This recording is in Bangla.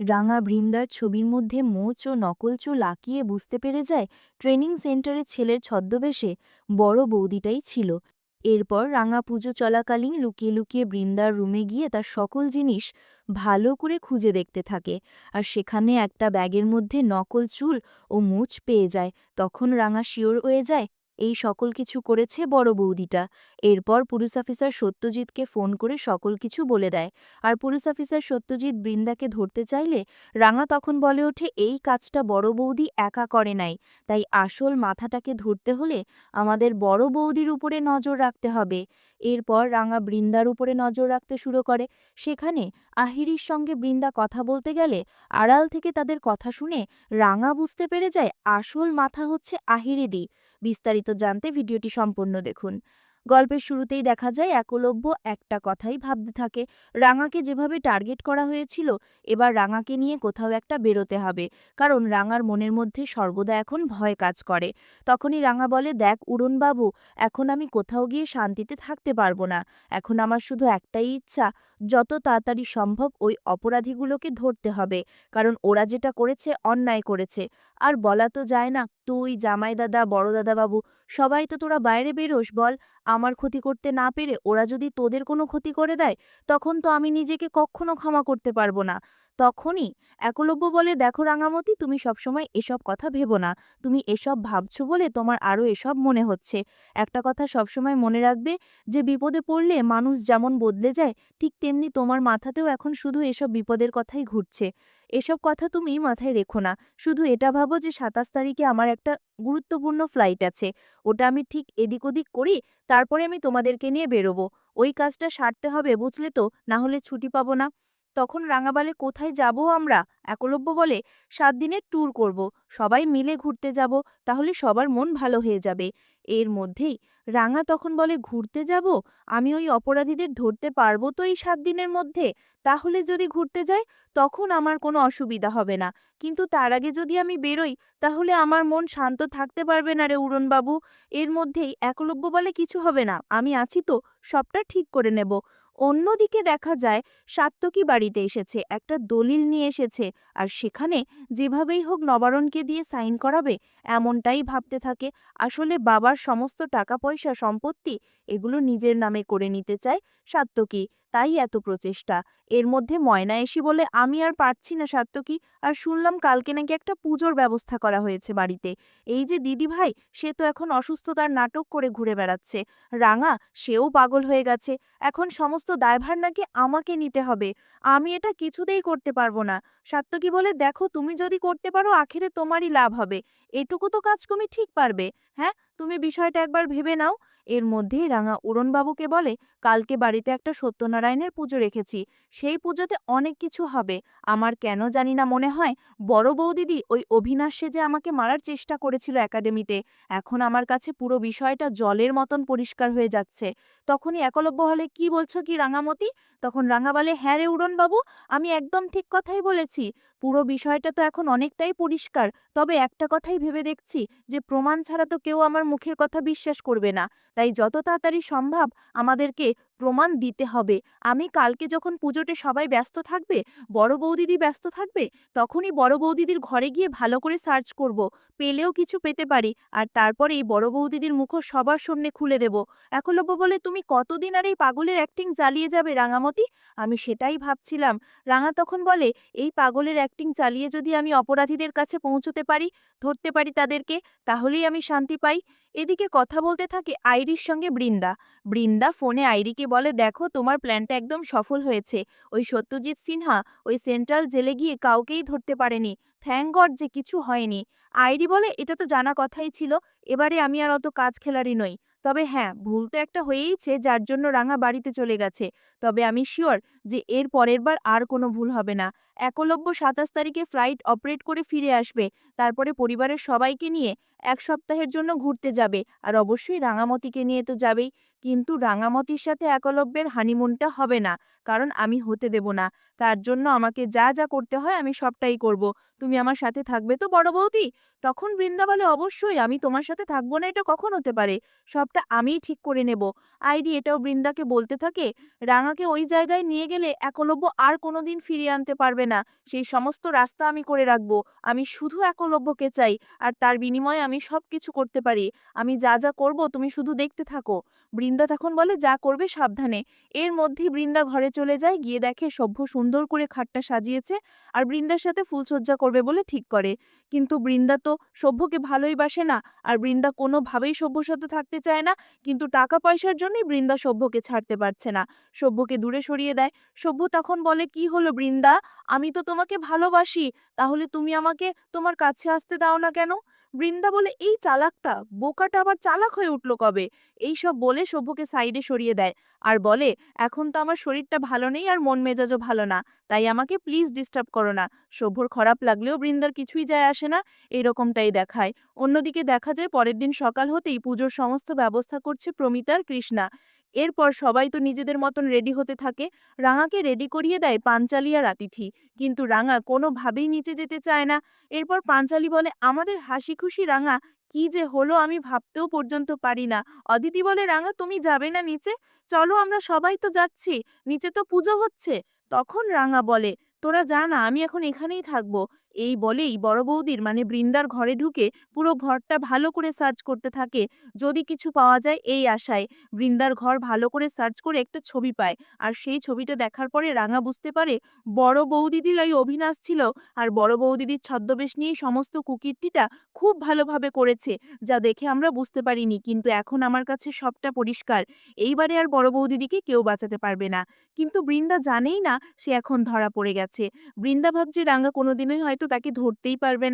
রাঙা বৃন্দার ছবির মধ্যে মোচ ও নকল চুল আঁকিয়ে বুঝতে পেরে যায় ট্রেনিং সেন্টারে ছেলের ছদ্মবেশে বড় বৌদিটাই ছিল। এরপর রাঙা পুজো চলাকালীন লুকিয়ে লুকিয়ে বৃন্দার রুমে গিয়ে তার সকল জিনিস ভালো করে খুঁজে দেখতে থাকে আর সেখানে একটা ব্যাগের মধ্যে নকল চুল ও মুছ পেয়ে যায়। তখন রাঙা শিওর হয়ে যায় এই সকল কিছু করেছে বড় বৌদিটা। এরপর পুলিশ অফিসার সত্যজিৎকে ফোন করে সকল কিছু বলে দেয়। আর পুলিশ অফিসার সত্যজিৎ বৃন্দাকে ধরতে চাইলে রাঙা তখন বলে ওঠে, এই কাজটা বড় বৌদি একা করে নাই। তাই আসল মাথাটাকে ধরতে হলে আমাদের বড় বৌদির উপরে নজর রাখতে হবে। এরপর রাঙা বৃন্দার উপরে নজর রাখতে শুরু করে। সেখানে আহিরির সঙ্গে বৃন্দা কথা বলতে গেলে আড়াল থেকে তাদের কথা শুনে রাঙা বুঝতে পেরে যায়, আসল মাথা হচ্ছে আহিরিদি। বিস্তারিত জানতে ভিডিওটি সম্পূর্ণ দেখুন। গল্পের শুরুতেই দেখা যায়, একলব্য একটা কথাই ভাবতে থাকে, রাঙাকে যেভাবে টার্গেট করা হয়েছিল, এবার রাঙাকে নিয়ে কোথাও একটা বেরোতে হবে, কারণ রাঙার মনের মধ্যে সর্বদা এখন ভয় কাজ করে। তখনই রাঙা বলে, দেখ উড়নবাবু, এখন আমি কোথাও গিয়ে শান্তিতে থাকতে পারব না, এখন আমার শুধু একটাই ইচ্ছা, যত তাড়াতাড়ি সম্ভব ওই অপরাধীগুলোকে ধরতে হবে, কারণ ওরা যেটা করেছে অন্যায় করেছে আর বলা তো যায় না, তুই জামাই দাদা বড় দাদা বাবু সবাই তো তোরা বাইরে বেরোস, বল, আমার ক্ষতি করতে না পেরে ওরা যদি তোদের কোনো ক্ষতি করে দেয়, তখন তো আমি নিজেকে কখনো ক্ষমা করতে পারব না। তখনই একলব্য বলে, দেখো রাঙামতি, তুমি সবসময় এসব কথা ভেবো না। তুমি এসব ভাবছ বলে তোমার আরও এসব মনে হচ্ছে। একটা কথা সবসময় মনে রাখবে যে, বিপদে পড়লে মানুষ যেমন বদলে যায়, ঠিক তেমনি তোমার মাথাতেও এখন শুধু এসব বিপদের কথাই ঘুরছে। এসব কথা তুমি মাথায় রেখো না। শুধু এটা ভাবো যে, সাতাশ তারিখে আমার একটা গুরুত্বপূর্ণ ফ্লাইট আছে। ওটা আমি ঠিক এদিক ওদিক করি, তারপরে আমি তোমাদেরকে নিয়ে বেরোবো। ওই কাজটা সারতে হবে, বুঝলে তো? না হলে ছুটি পাবো না। তখন রাঙাবালে কোথায় যাব আমরা? একলব্য বলে, সাত দিনের ট্যুর করব। সবাই মিলে ঘুরতে যাব, তাহলে সবার মন ভালো হয়ে যাবে। এর মধ্যেই রাঙা তখন বলে, ঘুরতে যাব? আমি ওই অপরাধীদের ধরতে পারব তো এই সাত দিনের মধ্যে? তাহলে যদি ঘুরতে যাই, তখন আমার কোনো অসুবিধা হবে না। কিন্তু তার আগে যদি আমি বেরোই, তাহলে আমার মন শান্ত থাকতে পারবে না রে উড়নবাবু। এর মধ্যেই একলব্য বলে, কিছু হবে না, আমি আছি তো, সবটা ঠিক করে নেব। অন্যদিকে দেখা যায় সাত্তকী বাড়িতে এসেছে, একটা দলিল নিয়ে এসেছে। আর সেখানে যেভাবেই হোক নবারণকে দিয়ে সাইন করাবে, এমনটাই ভাবতে থাকে। আসলে বাবার সমস্ত টাকা পয়সা সম্পত্তি এগুলো নিজের নামে করে নিতে চায় সাত্তকী তাই এত প্রচেষ্টা। এর মধ্যে ময়না এসি বলে, আমি আর পারছি না সাত্তকী আর শুনলাম কালকে নাকি একটা পুজোর ব্যবস্থা করা হয়েছে বাড়িতে। এই যে দিদি ভাই, সে তো এখন অসুস্থতার নাটক করে ঘুরে বেড়াচ্ছে। রাঙা, সেও পাগল হয়ে গেছে। এখন সমস্ত দায়ভার নাকি আমাকে নিতে হবে। আমি এটা কিছুতেই করতে পারব না। সাত্তকী বলে, দেখো, তুমি যদি করতে পারো, আখেরে তোমারই লাভ হবে। এটুকু তো কাজ তুমি ঠিক পারবে। হ্যাঁ তুমি বিষয়টা একবার ভেবে নাও। এর মধ্যেই রাঙা উড়নবাবুকে বলে, কালকে বাড়িতে একটা সত্যনারায়ণের পুজো রেখেছি। সেই পুজোতে অনেক কিছু হবে। আমার কেন জানি না মনে হয়, বড় বৌদিদি ওই অভিনাশ সেজে আমাকে মারার চেষ্টা করেছিল একাডেমিতে। এখন আমার কাছে পুরো বিষয়টা জলের মতন পরিষ্কার হয়ে যাচ্ছে। তখনই একলব্য হলে, কি বলছো কি রাঙামতি? তখন রাঙা বলে হ্যাঁ রে উড়নবাবু, আমি একদম ঠিক কথাই বলেছি। পুরো বিষয়টা তো এখন অনেকটাই পরিষ্কার। তবে একটা কথাই ভেবে দেখছি যে, প্রমাণ ছাড়া তো কেউ আমার মুখের কথা বিশ্বাস করবে না। তাই যত তাড়াতাড়ি সম্ভব আমাদেরকে প্রমাণ দিতে হবে। আমি কালকে যখন পুজোতে সবাই ব্যস্ত থাকবে, বড় বৌদিদি ব্যস্ত থাকবে, তখনই বড় বৌদিদির ঘরে গিয়ে ভালো করে সার্চ করব। পেলেও কিছু পেতে পারি, আর তারপরে এই বড় বৌদিদির মুখও সবার সামনে খুলে দেব। একলব্য বলে, তুমি কতদিন আর এই পাগলের অ্যাক্টিং চালিয়ে যাবে রাঙামতি? আমি সেটাই ভাবছিলাম। রাঙা তখন বলে, এই পাগলের অ্যাক্টিং চালিয়ে যদি আমি অপরাধীদের কাছে পৌঁছতে পারি, ধরতে পারি তাদেরকে, তাহলেই আমি শান্তি পাই। এদিকে কথা বলতে থাকে আইরির সঙ্গে বৃন্দা। বৃন্দা ফোনে আইরিকে বলে, দেখো, তোমার প্ল্যানটা একদম সফল হয়েছে। ওই সত্যজিৎ সিনহা ওই সেন্ট্রাল জেলে গিয়ে কাউকেই ধরতে পারেনি। থ্যাংক গড যে কিছু হয়নি। আইরি বলে, এটা তো জানা কথাই ছিল। এবারে আমি আর অত কাজ খেলারই নই। তবে হ্যাঁ ভুল তো একটা হয়েইছে যার জন্য রাঙা বাড়িতে চলে গেছে। তবে আমি শিওর যে এর পরের বার আর কোনো ভুল হবে না। একলব্য সাতাশ তারিখে ফ্লাইট অপারেট করে ফিরে আসবে। তারপরে পরিবারের সবাইকে নিয়ে এক সপ্তাহের জন্য ঘুরতে যাবে। আর অবশ্যই রাঙামতিকে নিয়ে তো যাবেই। কিন্তু রাঙামতির সাথে একলব্যের হানিমুনটা হবে না, কারণ আমি হতে দেব না। তার জন্য আমাকে যা যা করতে হয় আমি সবটাই করব। তুমি আমার সাথে থাকবে তো বড় বৌদি? তখন বৃন্দা বলে অবশ্যই আমি তোমার সাথে থাকব না, এটা কখন হতে পারে? সবটা আমিই ঠিক করে নেব। আইডি এটাও বৃন্দাকে বলতে থাকে, রাঙাকে ওই জায়গায় নিয়ে গেলে একলব্য আর কোনোদিন ফিরিয়ে আনতে পারবে না। সেই সমস্ত রাস্তা আমি করে রাখব। আমি শুধু একলব্যকে চাই, আর তার বিনিময়ে আমি সব কিছু করতে পারি। আমি যা যা করব তুমি শুধু দেখতে থাকো। বৃন্দা তখন বলে, যা করবে সাবধানে। এর মধ্যেই বৃন্দা ঘরে চলে যায়, গিয়ে দেখে সভ্য সুন্দর করে খাটটা সাজিয়েছে আর বৃন্দার সাথে ফুলসজ্জা করবে বলে ঠিক করে। কিন্তু বৃন্দা তো সভ্যকে ভালোই বাসে না আর বৃন্দা কোনোভাবেই সভ্যর সাথে থাকতে চায় না। কিন্তু টাকা পয়সার জন্যই বৃন্দা সভ্যকে ছাড়তে পারছে না। সভ্যকে দূরে সরিয়ে দেয়। সভ্য তখন বলে, কি হলো বৃন্দা? আমি তো তোমাকে ভালোবাসি। তাহলে তুমি আমাকে তোমার কাছে আসতে দাও না কেন? বৃন্দা বলে, এই চালাকটা বোকাটা আবার চালাক হয়ে উঠল কবে? এই সব বলে সভ্যকে সাইডে সরিয়ে দেয়। আর বলে, এখন তো আমার শরীরটা ভালো নেই আর মন মেজাজও ভালো না, তাই আমাকে প্লিজ ডিস্টার্ব করো না। সভ্যর খারাপ লাগলেও বৃন্দার কিছুই যায় আসে না। এরকমটাই দেখায়। অন্যদিকে দেখা যায়, পরের দিন সকাল হতেই পুজোর সমস্ত ব্যবস্থা করছে প্রমিতার কৃষ্ণা। এরপর সবাই তো নিজেদের মতন রেডি হতে থাকে। রাঙাকে রেডি করিয়ে দেয় পাঞ্চালি আর আতিথি। কিন্তু রাঙা কোনোভাবেই নিচে যেতে চায় না। এরপর পাঞ্চালি বলে, আমাদের হাসি খুশি রাঙা, কি যে হলো আমি ভাবতেও পর্যন্ত পারি না। অদিতি বলে, রাঙা, তুমি যাবে না নিচে? চলো আমরা সবাই তো যাচ্ছি, নিচে তো পুজো হচ্ছে। তখন রাঙা বলে, তোরা যা না, আমি এখন এখানেই থাকব। এই বলেই বড় বৌদির মানে বৃন্দার ঘরে ঢুকে পুরো ঘরটা ভালো করে সার্চ করতে থাকে। যদি কিছু পাওয়া যায় এই আশায় বৃন্দার ঘর ভালো করে সার্চ করে একটা ছবি পায়। আর সেই ছবিটা দেখার পরে রাঙা বুঝতে পারে বড় বৌদিদির ওই অভিনাশ ছিল। আর বড় বৌদিদির ছদ্মবেশ নিয়েই সমস্ত কুকিরটিটা খুব ভালোভাবে করেছে, যা দেখে আমরা বুঝতে পারিনি। কিন্তু এখন আমার কাছে সবটা পরিষ্কার। এইবারে আর বড় বৌদিদিকে কেউ বাঁচাতে পারবে না। কিন্তু বৃন্দা জানেই না সে এখন ধরা পড়ে গেছে। বৃন্দা ভাবছে রাঙা কোনোদিনই হয়তো তাকে ধরতেই পারবে না।